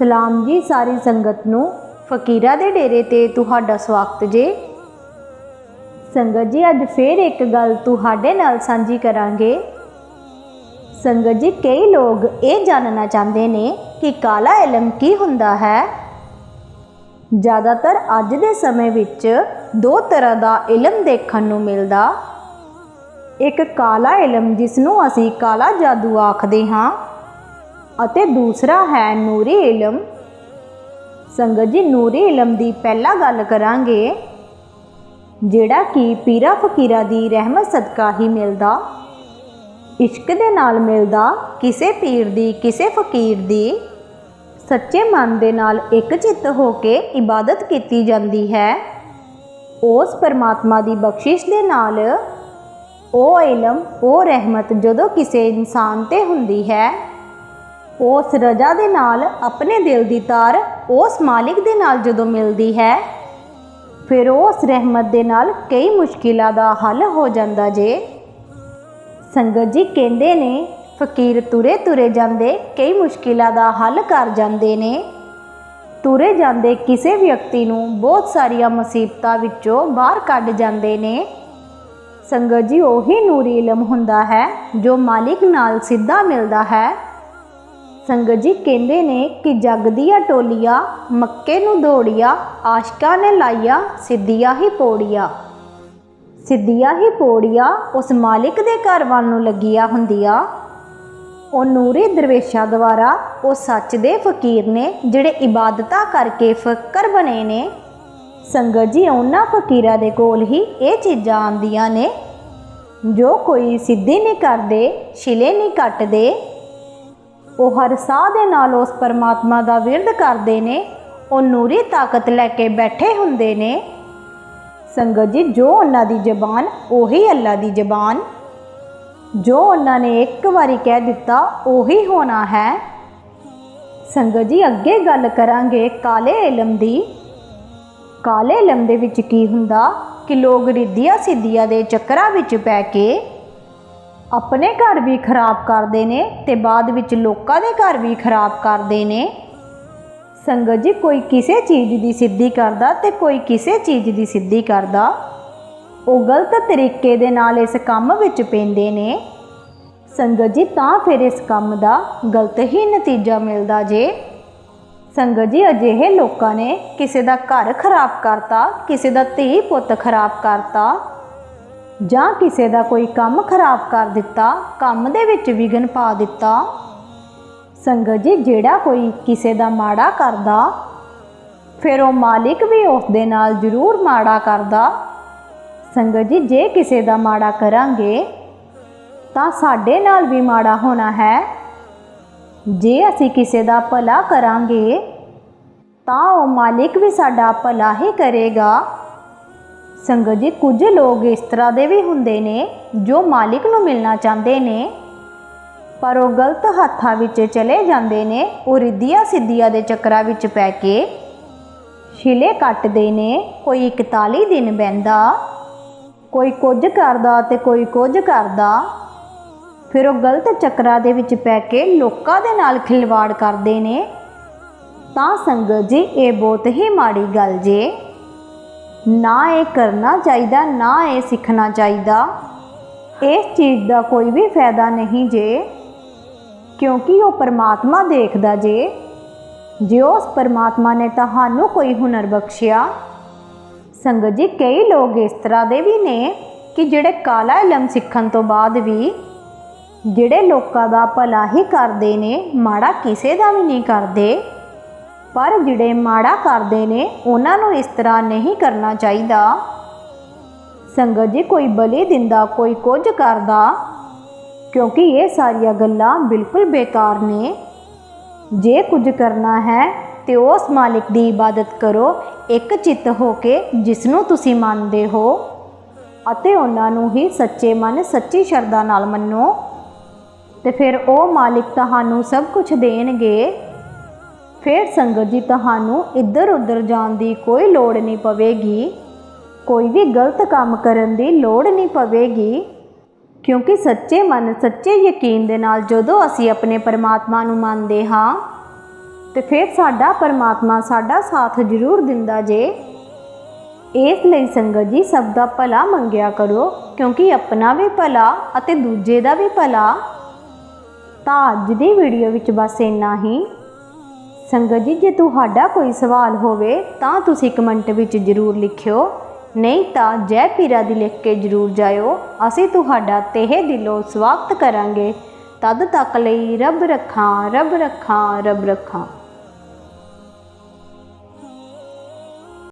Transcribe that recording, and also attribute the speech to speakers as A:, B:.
A: ਸਲਾਮ ਜੀ, ਸਾਰੀ ਸੰਗਤ ਨੂੰ ਫਕੀਰਾ ਦੇ ਡੇਰੇ ਤੇ ਤੁਹਾਡਾ ਸਵਾਗਤ ਜੇ। ਸੰਗਤ ਜੀ, ਅੱਜ ਫੇਰ ਇੱਕ ਗੱਲ ਤੁਹਾਡੇ ਨਾਲ ਸਾਂਝੀ ਕਰਾਂਗੇ। ਸੰਗਤ ਜੀ, ਕਈ ਲੋਕ ਇਹ ਜਾਣਨਾ ਚਾਹੁੰਦੇ ਨੇ ਕਿ ਕਾਲਾ ਇਲਮ ਕੀ ਹੁੰਦਾ ਹੈ। ਜ਼ਿਆਦਾਤਰ ਅੱਜ ਦੇ ਸਮੇਂ ਵਿੱਚ ਦੋ ਤਰ੍ਹਾਂ ਦਾ ਇਲਮ ਦੇਖਣ ਨੂੰ ਮਿਲਦਾ। ਇੱਕ ਕਾਲਾ ਇਲਮ ਜਿਸ ਨੂੰ ਅਸੀਂ ਕਾਲਾ ਜਾਦੂ ਆਖਦੇ ਹਾਂ ਅਤੇ ਦੂਸਰਾ ਹੈ ਨੂਰੀ ਇਲਮ ਸੰਗਤ ਜੀ ਨੂਰੀ ਇਲਮ ਦੀ ਪਹਿਲਾ ਗੱਲ ਕਰਾਂਗੇ, ਜਿਹੜਾ ਕਿ ਪੀਰਾ ਫਕੀਰਾ ਦੀ ਰਹਿਮਤ ਸਦਕਾ ਹੀ ਮਿਲਦਾ। ਇਸ਼ਕ ਦੇ ਨਾਲ ਮਿਲਦਾ ਕਿਸੇ ਪੀਰ ਦੀ, ਕਿਸੇ ਫਕੀਰ ਦੀ। ਸੱਚੇ ਮਨ ਦੇ ਨਾਲ ਇੱਕ ਚਿੱਤ ਹੋ ਕੇ ਇਬਾਦਤ ਕੀਤੀ ਜਾਂਦੀ ਹੈ। ਉਸ ਪਰਮਾਤਮਾ ਦੀ ਬਖਸ਼ਿਸ਼ ਦੇ ਨਾਲ ਉਹ ਇਲਮ, ਉਹ ਰਹਿਮਤ ਜਦੋਂ ਕਿਸੇ ਇਨਸਾਨ ਤੇ ਹੁੰਦੀ ਹੈ ਉਸ ਰਜਾ ਦੇ ਨਾਲ, ਆਪਣੇ ਦਿਲ ਦੀ ਤਾਰ ਉਸ ਮਾਲਿਕ ਦੇ ਨਾਲ ਜਦੋਂ ਮਿਲਦੀ ਹੈ, ਫਿਰ ਉਸ ਰਹਿਮਤ ਦੇ ਨਾਲ ਕਈ ਮੁਸ਼ਕਿਲਾਂ ਦਾ ਹੱਲ ਹੋ ਜਾਂਦਾ ਜੇ। ਸੰਗਤ ਜੀ ਕਹਿੰਦੇ ਨੇ, ਫਕੀਰ ਤੁਰੇ ਤੁਰੇ ਜਾਂਦੇ, ਕਈ ਮੁਸ਼ਕਿਲਾਂ ਦਾ ਹੱਲ ਕਰ ਜਾਂਦੇ ਨੇ। ਤੁਰੇ ਜਾਂਦੇ ਕਿਸੇ ਵਿਅਕਤੀ ਨੂੰ ਬਹੁਤ ਸਾਰੀਆਂ ਮੁਸੀਬਤਾਂ ਵਿੱਚੋਂ ਬਾਹਰ ਕੱਢ ਜਾਂਦੇ ਨੇ। ਸੰਗਤ ਜੀ ਉਹੀ ਨੂਰੀ ਇਲਮ ਹੁੰਦਾ ਹੈ, ਜੋ ਮਾਲਿਕ ਨਾਲ ਸਿੱਧਾ ਮਿਲਦਾ ਹੈ। ਸੰਗਤ ਜੀ ਕਹਿੰਦੇ ਨੇ ਕਿ ਜਗ ਦੀਆਂ ਟੋਲੀਆਂ, ਮੱਕੇ ਨੂੰ ਦੌੜੀਆਂ, ਆਸ਼ਕਾਂ ਨੇ ਲਾਈਆਂ, ਸਿੱਧੀਆਂ ਹੀ ਪੌੜੀਆਂ। ਸਿੱਧੀਆਂ ਹੀ ਪੌੜੀਆਂ ਉਸ ਮਾਲਿਕ ਦੇ ਘਰ ਵੱਲ ਨੂੰ ਲੱਗੀਆਂ ਹੁੰਦੀਆਂ। ਉਹ ਨੂਰੀ ਦਰਵੇਸ਼ਾਂ ਦੁਆਰਾ ਉਹ ਸੱਚ ਦੇ ਫਕੀਰ ਨੇ, ਜਿਹੜੇ ਇਬਾਦਤਾਂ ਕਰਕੇ ਫਕਰ ਬਣੇ ਨੇ। ਸੰਗਤ ਜੀ ਉਹਨਾਂ ਫਕੀਰਾਂ ਦੇ ਕੋਲ ਹੀ ਇਹ ਚੀਜ਼ਾਂ ਆਉਂਦੀਆਂ ਨੇ। ਜੋ ਕੋਈ ਸਿੱਧੀ ਨਹੀਂ ਕਰਦੇ, ਛਿਲੇ ਨਹੀਂ ਕੱਟਦੇ ਉਹ ਹਰ ਸਾਹ ਦੇ ਨਾਲ ਉਸ ਪਰਮਾਤਮਾ ਦਾ ਵਿਰਧ ਕਰਦੇ ਨੇ, ਉਹ ਨੂਰੀ ਤਾਕਤ ਲੈ ਕੇ ਬੈਠੇ ਹੁੰਦੇ ਨੇ। ਸੰਗਤ ਜੀ, ਜੋ ਉਹਨਾਂ ਦੀ ਜ਼ਬਾਨ, ਉਹੀ ਅੱਲਾ ਦੀ ਜ਼ਬਾਨ। ਜੋ ਉਹਨਾਂ ਨੇ ਇੱਕ ਵਾਰੀ ਕਹਿ ਦਿੱਤਾ, ਉਹੀ ਹੋਣਾ ਹੈ। ਸੰਗਤ ਜੀ, ਅੱਗੇ ਗੱਲ ਕਰਾਂਗੇ ਕਾਲੇ ਇਲਮ ਦੀ। ਕਾਲੇ ਇਲਮ ਦੇ ਵਿੱਚ ਕੀ ਹੁੰਦਾ? ਕਿ ਲੋਕ ਰਿੱਧੀਆਂ ਸਿੱਧੀਆਂ ਦੇ ਚੱਕਰਾਂ ਵਿੱਚ ਪੈ ਕੇ ਆਪਣੇ ਘਰ ਵੀ ਖਰਾਬ ਕਰਦੇ ਨੇ ਤੇ ਬਾਅਦ ਵਿੱਚ ਲੋਕਾਂ ਦੇ ਘਰ ਵੀ ਖਰਾਬ ਕਰਦੇ ਨੇ। ਸੰਗਤ ਜੀ, ਕੋਈ ਕਿਸੇ ਚੀਜ਼ ਦੀ ਸਿੱਧੀ ਕਰਦਾ ਤੇ ਕੋਈ ਕਿਸੇ ਚੀਜ਼ ਦੀ ਸਿੱਧੀ ਕਰਦਾ। ਉਹ ਗਲਤ ਤਰੀਕੇ ਦੇ ਨਾਲ ਇਸ ਕੰਮ ਵਿੱਚ ਪੈਂਦੇ ਨੇ। ਸੰਗਤ ਜੀ, ਤਾਂ ਫਿਰ ਇਸ ਕੰਮ ਦਾ ਗਲਤ ਹੀ ਨਤੀਜਾ ਮਿਲਦਾ ਜੇ। ਸੰਗਤ ਜੀ, ਅਜਿਹੇ ਲੋਕਾਂ ਨੇ ਕਿਸੇ ਦਾ ਘਰ ਖਰਾਬ ਕਰਤਾ, ਕਿਸੇ ਦਾ ਧੀ ਪੁੱਤ ਖਰਾਬ ਕਰਤਾ ਜਾਂ ਕਿਸੇ ਦਾ ਕੋਈ ਕੰਮ ਖਰਾਬ ਕਰ ਦਿੱਤਾ, ਕੰਮ ਦੇ ਵਿੱਚ ਵਿਗਨ ਪਾ ਦਿੱਤਾ। ਸੰਗਤ ਜੀ, ਜਿਹੜਾ ਕੋਈ ਕਿਸੇ ਦਾ ਮਾੜਾ ਕਰਦਾ, ਫਿਰ ਉਹ ਮਾਲਿਕ ਵੀ ਉਸ ਦੇ ਨਾਲ ਜ਼ਰੂਰ ਮਾੜਾ ਕਰਦਾ। ਸੰਗਤ ਜੀ, ਜੇ ਕਿਸੇ ਦਾ ਮਾੜਾ ਕਰਾਂਗੇ, ਤਾਂ ਸਾਡੇ ਨਾਲ ਵੀ ਮਾੜਾ ਹੋਣਾ ਹੈ। ਜੇ ਅਸੀਂ ਕਿਸੇ ਦਾ ਭਲਾ ਕਰਾਂਗੇ, ਤਾਂ ਉਹ ਮਾਲਿਕ ਵੀ ਸਾਡਾ ਭਲਾ ਹੀ ਕਰੇਗਾ। ਸੰਗਤ ਜੀ, ਕੁਝ ਲੋਕ ਇਸ ਤਰ੍ਹਾਂ ਦੇ ਵੀ ਹੁੰਦੇ ਨੇ ਜੋ ਮਾਲਿਕ ਨੂੰ ਮਿਲਣਾ ਚਾਹੁੰਦੇ ਨੇ, ਪਰ ਉਹ ਗਲਤ ਹੱਥਾਂ ਵਿੱਚ ਚਲੇ ਜਾਂਦੇ ਨੇ, ਉਹ ਰਿੱਧੀਆਂ ਸਿੱਧੀਆਂ ਦੇ ਚੱਕਰਾਂ ਵਿੱਚ ਪੈ ਕੇ ਛਿਲੇ ਕੱਟਦੇ ਨੇ। ਕੋਈ 41 ਦਿਨ ਬੈੰਦਾ ਕੋਈ ਕੁਝ ਕਰਦਾ ਤੇ ਕੋਈ ਕੁਝ ਕਰਦਾ, ਫਿਰ ਉਹ ਗਲਤ ਚੱਕਰਾਂ ਦੇ ਵਿੱਚ ਪੈ ਕੇ ਲੋਕਾਂ ਦੇ ਨਾਲ ਖਿਲਵਾੜ ਕਰਦੇ ਨੇ। ਤਾਂ ਸੰਗਤ ਜੀ, ਇਹ ਬਹੁਤ ਹੀ ਮਾੜੀ ਗੱਲ ਜੇ। ਨਾ ਇਹ ਕਰਨਾ ਚਾਹੀਦਾ, ਨਾ ਇਹ ਸਿੱਖਣਾ ਚਾਹੀਦਾ। ਇਸ ਚੀਜ਼ ਦਾ ਕੋਈ ਵੀ ਫਾਇਦਾ ਨਹੀਂ ਜੇ, ਕਿਉਂਕਿ ਉਹ ਪਰਮਾਤਮਾ ਦੇਖਦਾ ਜੇ। ਜੇ ਉਸ ਪਰਮਾਤਮਾ ਨੇ ਤੁਹਾਨੂੰ ਕੋਈ ਹੁਨਰ ਬਖਸ਼ਿਆ, ਸੰਗਤ ਜੀ, ਕਈ ਲੋਕ ਇਸ ਤਰ੍ਹਾਂ ਦੇ ਵੀ ਨੇ ਕਿ ਜਿਹੜੇ ਕਾਲਾ ਇਲਮ ਸਿੱਖਣ ਤੋਂ ਬਾਅਦ ਵੀ ਜਿਹੜੇ ਲੋਕਾਂ ਦਾ ਭਲਾ ਹੀ ਕਰਦੇ ਨੇ, ਮਾੜਾ ਕਿਸੇ ਦਾ ਵੀ ਨਹੀਂ ਕਰਦੇ। ਪਰ ਜਿਹੜੇ ਮਾੜਾ ਕਰਦੇ ਨੇ, ਉਹਨਾਂ ਨੂੰ ਇਸ ਤਰ੍ਹਾਂ ਨਹੀਂ ਕਰਨਾ ਚਾਹੀਦਾ। ਸੰਗਤ ਜੀ ਕੋਈ ਬਲੀ ਦਿੰਦਾ, ਕੋਈ ਕੁਝ ਕਰਦਾ, ਕਿਉਂਕਿ ਇਹ ਸਾਰੀਆਂ ਗੱਲਾਂ ਬਿਲਕੁਲ ਬੇਕਾਰ ਨੇ। ਜੇ ਕੁਝ ਕਰਨਾ ਹੈ, ਤੇ ਉਸ ਮਾਲਿਕ ਦੀ ਇਬਾਦਤ ਕਰੋ, ਇੱਕ ਚਿੱਤ ਹੋ ਕੇ ਜਿਸ ਨੂੰ ਤੁਸੀਂ ਮੰਨਦੇ ਹੋ, ਅਤੇ ਉਹਨਾਂ ਨੂੰ ਹੀ ਸੱਚੇ ਮਨ, ਸੱਚੀ ਸ਼ਰਧਾ ਨਾਲ ਮੰਨੋ। ਤੇ ਫਿਰ ਉਹ ਮਾਲਿਕ ਤੁਹਾਨੂੰ ਸਭ ਕੁਝ ਦੇਣਗੇ। ਫਿਰ ਸੰਗਤ ਜੀ ਤੁਹਾਨੂੰ ਇੱਧਰ ਉੱਧਰ ਜਾਣ ਦੀ ਕੋਈ ਲੋੜ ਨਹੀਂ ਪਵੇਗੀ। ਕੋਈ ਵੀ ਗਲਤ ਕੰਮ ਕਰਨ ਦੀ ਲੋੜ ਨਹੀਂ ਪਵੇਗੀ। ਕਿਉਂਕਿ ਸੱਚੇ ਮਨ, ਸੱਚੇ ਯਕੀਨ ਦੇ ਨਾਲ ਜਦੋਂ ਅਸੀਂ ਆਪਣੇ ਪਰਮਾਤਮਾ ਨੂੰ ਮੰਨਦੇ ਹਾਂ, ਤੇ ਫਿਰ ਸਾਡਾ ਪਰਮਾਤਮਾ ਸਾਡਾ ਸਾਥ ਜ਼ਰੂਰ ਦਿੰਦਾ ਜੇ। ਇਸ ਲਈ ਸੰਗਤ ਜੀ ਸਭ ਦਾ ਭਲਾ ਮੰਗਿਆ ਕਰੋ, ਕਿਉਂਕਿ ਆਪਣਾ ਵੀ ਭਲਾ ਅਤੇ ਦੂਜੇ ਦਾ ਵੀ ਭਲਾ। ਤਾਂ ਅੱਜ ਦੀ ਵੀਡੀਓ ਵਿੱਚ ਬਸ ਇੰਨਾ ਹੀ। ਸੰਗਤ ਜੀ, ਜੇ ਤੁਹਾਡਾ ਕੋਈ ਸਵਾਲ ਹੋਵੇ, ਤਾਂ ਤੁਸੀਂ ਕਮੈਂਟ ਵਿੱਚ ਜ਼ਰੂਰ ਲਿਖਿਓ। ਨਹੀਂ ਤਾਂ ਜੈ ਪੀਰਾ ਦੀ ਲਿਖ ਕੇ ਜ਼ਰੂਰ ਜਾਇਓ। ਅਸੀਂ ਤੁਹਾਡਾ ਤਹਿ ਦਿਲੋਂ ਸਵਾਗਤ ਕਰਾਂਗੇ। ਤਦ ਤੱਕ ਲਈ ਰੱਬ ਰੱਖਾਂ ਰੱਬ ਰੱਖਾਂ ਰੱਬ ਰੱਖਾਂ।